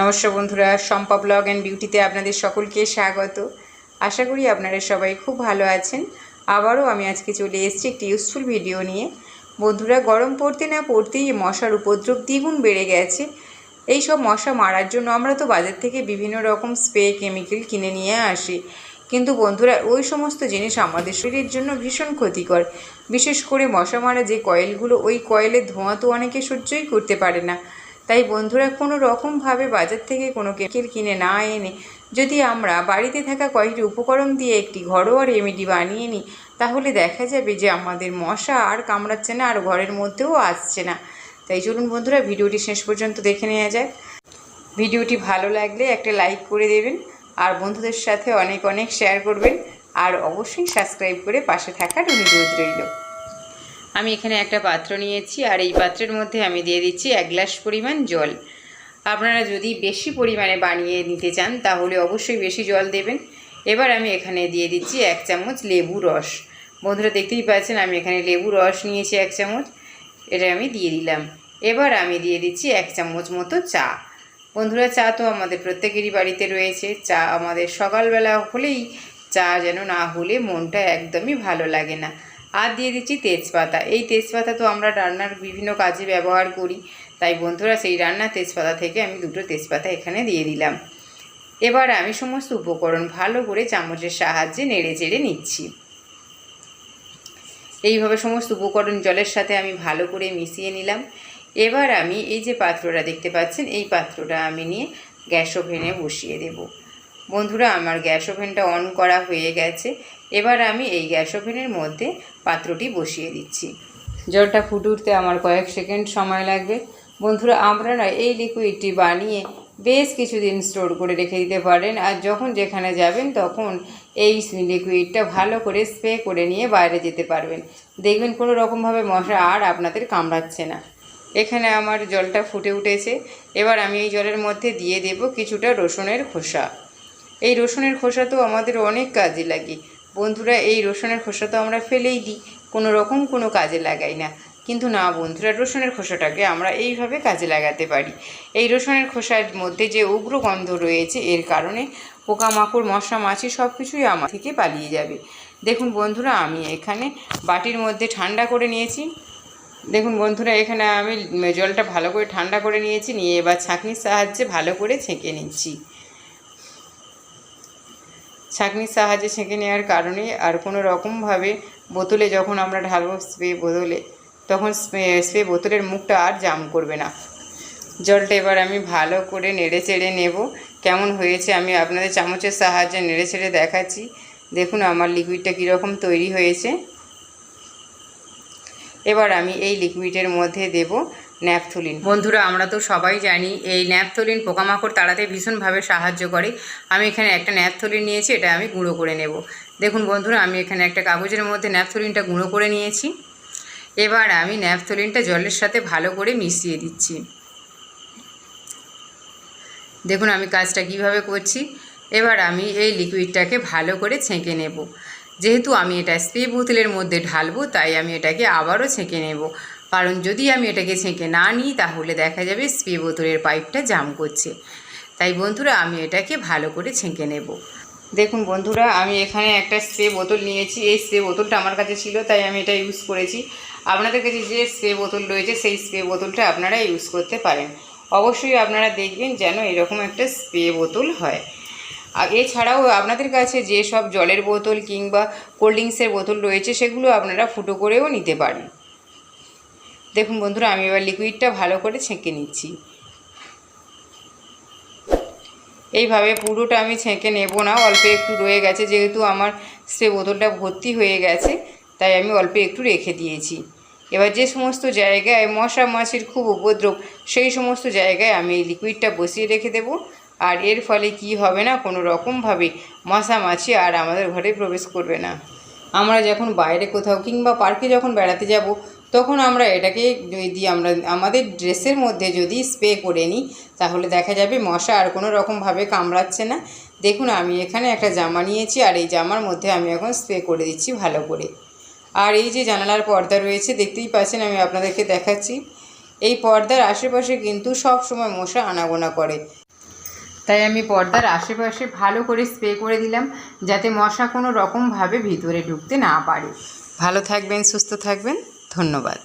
নমস্কার বন্ধুরা Shampa blog and বিউটিতে আপনাদের সকলকে স্বাগত। আশা করি আপনারা সবাই খুব ভালো আছেন। আবারও আমি আজকে চলে এসেছি একটি ইউজফুল ভিডিও নিয়ে। বন্ধুরা, গরম পড়তে না পড়তেই মশার উপদ্রব দ্বিগুণ বেড়ে গেছে। এই সব মশা মারার জন্য আমরা তো বাজার থেকে বিভিন্ন রকম স্প্রে কেমিক্যাল কিনে নিয়ে আসি। কিন্তু বন্ধুরা, ওই সমস্ত জিনিস আমাদের শরীরের জন্য ভীষণ ক্ষতিকর। বিশেষ করে মশা মারা যে কয়েলগুলো, ওই কয়েলের ধোঁয়া তো অনেকে সহ্যই করতে পারে না। তাই বন্ধুরা কোনো রকমভাবে বাজার থেকে কোনো কেমিক্যাল কিনে না এনে যদি আমরা বাড়িতে থাকা কয়েকটি উপকরণ দিয়ে একটি ঘরোয়া রেমেডি বানিয়ে নিই, তাহলে দেখা যাবে যে আমাদের মশা আর কামড়াচ্ছে না আর ঘরের মধ্যেও আসছে না। তাই চলুন বন্ধুরা, ভিডিওটি শেষ পর্যন্ত দেখে নেওয়া যাক। ভিডিওটি ভালো লাগলে একটা লাইক করে দেবেন আর বন্ধুদের সাথে অনেক অনেক শেয়ার করবেন আর অবশ্যই সাবস্ক্রাইব করে পাশে থাকার অনুরোধ রইল। আমি এখানে একটা পাত্র নিয়েছি, আর এই পাত্রের মধ্যে আমি দিয়ে দিচ্ছি এক গ্লাস পরিমাণ জল। আপনারা যদি বেশি পরিমাণে বানিয়ে নিতে চান, তাহলে অবশ্যই বেশি জল দেবেন। এবার আমি এখানে দিয়ে দিচ্ছি এক চামচ লেবু রস। বন্ধুরা, দেখতেই পাচ্ছেন, আমি এখানে লেবু রস নিয়েছি এক চামচ। এটা আমি দিয়ে দিলাম। এবার আমি দিয়ে দিচ্ছি এক চামচ মতো চা। বন্ধুরা, চা তো আমাদের প্রত্যেকেরই বাড়িতে রয়েছে। চা আমাদের সকালবেলা হলেই চা যেন না হলে মনটা একদমই ভালো লাগে না। আর দিয়ে দিচ্ছি তেজপাতা। এই তেজপাতা তো আমরা রান্নার বিভিন্ন কাজে ব্যবহার করি। তাই বন্ধুরা, সেই রান্নার তেজপাতা থেকে আমি দুটো তেজপাতা এখানে দিয়ে দিলাম। এবার আমি সমস্ত উপকরণ ভালো করে চামচের সাহায্যে নেড়ে চেড়ে নিচ্ছি। এইভাবে সমস্ত উপকরণ জলের সাথে আমি ভালো করে মিশিয়ে নিলাম। এবার আমি এই যে পাত্রটা দেখতে পাচ্ছেন, এই পাত্রটা আমি নিয়ে গ্যাস ওভেনে বসিয়ে দেব। বন্ধুরা, আমার গ্যাস ওভেনটা অন করা হয়ে গেছে। এবার আমি এই গ্যাস ওভেনের মধ্যে পাত্রটি বসিয়ে দিচ্ছি। জলটা ফুটে উঠতে আমার কয়েক সেকেন্ড সময় লাগবে। বন্ধুরা, আপনারা এই লিকুইডটি বানিয়ে বেশ কিছুদিন স্টোর করে রেখে দিতে পারেন আর যখন যেখানে যাবেন তখন এই লিকুইডটা ভালো করে স্প্রে করে নিয়ে বাইরে যেতে পারবেন। দেখবেন কোনো রকমভাবে মশা আর আপনাদের কামড়াচ্ছে না। এখানে আমার জলটা ফুটে উঠেছে। এবার আমি এই জলের মধ্যে দিয়ে দেব কিছুটা রসুনের খোসা। এই রসুনের খোসা তো আমাদের অনেক কাজে লাগে। বন্ধুরা, এই রসুনের খোসা তো আমরা ফেলেই দিই, কোনো রকম কোনো কাজে লাগাই না। কিন্তু না বন্ধুরা, রসুনের খোসাটাকে আমরা এইভাবে কাজে লাগাতে পারি। এই রসুনের খোসার মধ্যে যে উগ্র গন্ধ রয়েছে, এর কারণে পোকামাকড়, মশা, মাছি সব কিছুই আমার থেকে পালিয়ে যাবে। দেখুন বন্ধুরা, আমি এখানে বাটির মধ্যে ঠান্ডা করে নিয়েছি। দেখুন বন্ধুরা, এখানে আমি জলটা ভালো করে ঠান্ডা করে নিয়েছি, নিয়ে এবার ছাঁকনির সাহায্যে ভালো করে ছেঁকে নিচ্ছি। ছাঁকনির সাহায্যে ছেঁকে নেওয়ার কারণে আর কোনো রকমভাবে বোতলে যখন আমরা ঢালবো স্প্রে বোতলে, তখন স্প্রে বোতলের মুখটা আর জাম করবে না। জলটা এবার আমি ভালো করে নেড়ে চেড়ে নেব। কেমন হয়েছে আমি আপনাদের চামচের সাহায্যে নেড়ে চেড়ে দেখাচ্ছি। দেখুন আমার লিকুইডটা কীরকম তৈরি হয়েছে। এবার আমি এই লিকুইডের মধ্যে দেব ন্যাপথলিন। বন্ধুরা, আমরা তো সবাই জানি এই ন্যাপথলিন পোকামাকড় তাড়াতে ভীষণভাবে সাহায্য করে। আমি এখানে একটা ন্যাপথলিন নিয়েছি, এটা আমি গুঁড়ো করে নেব। দেখুন বন্ধুরা, আমি এখানে একটা কাগজের মধ্যে ন্যাপথলিনটা গুঁড়ো করে নিয়েছি। এবার আমি ন্যাপথলিনটা জলের সাথে ভালো করে মিশিয়ে দিচ্ছি। দেখুন আমি কাজটা কীভাবে করছি। এবার আমি এই লিকুইডটাকে ভালো করে ছেঁকে নেব। যেহেতু আমি এটা স্প্রে বোতলের মধ্যে ঢালবো, তাই আমি এটাকে আবারও ছেঁকে নেব। কারণ যদি আমি এটাকে ছেঁকে না নিই, তাহলে দেখা যাবে স্প্রে বোতলের পাইপটা জাম করছে। তাই বন্ধুরা, আমি এটাকে ভালো করে ছেঁকে নেব। দেখুন বন্ধুরা, আমি এখানে একটা স্প্রে বোতল নিয়েছি। এই স্প্রে বোতলটা আমার কাছে ছিল, তাই আমি এটা ইউজ করেছি। আপনাদের কাছে যে স্প্রে বোতল রয়েছে, সেই স্প্রে বোতলটা আপনারা ইউজ করতে পারেন। অবশ্যই আপনারা দেখবেন যেন এরকম একটা স্প্রে বোতল হয়। আর এছাড়াও আপনাদের কাছে যে সব জলের বোতল কিংবা কোল্ড ড্রিঙ্কসের বোতল রয়েছে, সেগুলো আপনারা ফুটো করেও নিতে পারেন। দেখুন বন্ধুরা, আমি এবার লিকুইডটা ভালো করে ছেঁকে নিচ্ছি। এইভাবে পুরোটা আমি ছেঁকে নেব না, অল্প একটু রয়ে গেছে, যেহেতু আমার সে বোতলটা ভর্তি হয়ে গেছে, তাই আমি অল্প একটু রেখে দিয়েছি। এবার যে সমস্ত জায়গায় মশা মাছির খুব উপদ্রব, সেই সমস্ত জায়গায় আমি এই লিকুইডটা বসিয়ে রেখে দেব। আর এর ফলে কি হবে না, কোনো রকমভাবে মশা মাছি আর আমাদের ঘরে প্রবেশ করবে না। আমরা যখন বাইরে কোথাও কিংবা পার্কে যখন বেড়াতে যাব তখন আমরা এটাকে যদি আমরা, আমাদের ড্রেসের মধ্যে যদি স্প্রে করে নিই, তাহলে দেখা যাবে মশা আর কোনো রকমভাবে কামড়াচ্ছে না। দেখুন, আমি এখানে একটা জামা নিয়েছি আর এই জামার মধ্যে আমি এখন স্প্রে করে দিচ্ছি ভালো করে। আর এই যে জানালার পর্দা রয়েছে, দেখতেই পাচ্ছেন, আমি আপনাদেরকে দেখাচ্ছি। এই পর্দার আশেপাশে কিন্তু সব সময় মশা আনাগোনা করে। তাই আমি পর্দার আশেপাশে ভালো করে স্প্রে করে দিলাম, যাতে মশা কোনো রকমভাবে ভিতরে ঢুকতে না পারে। ভালো থাকবেন, সুস্থ থাকবেন। ধন্যবাদ।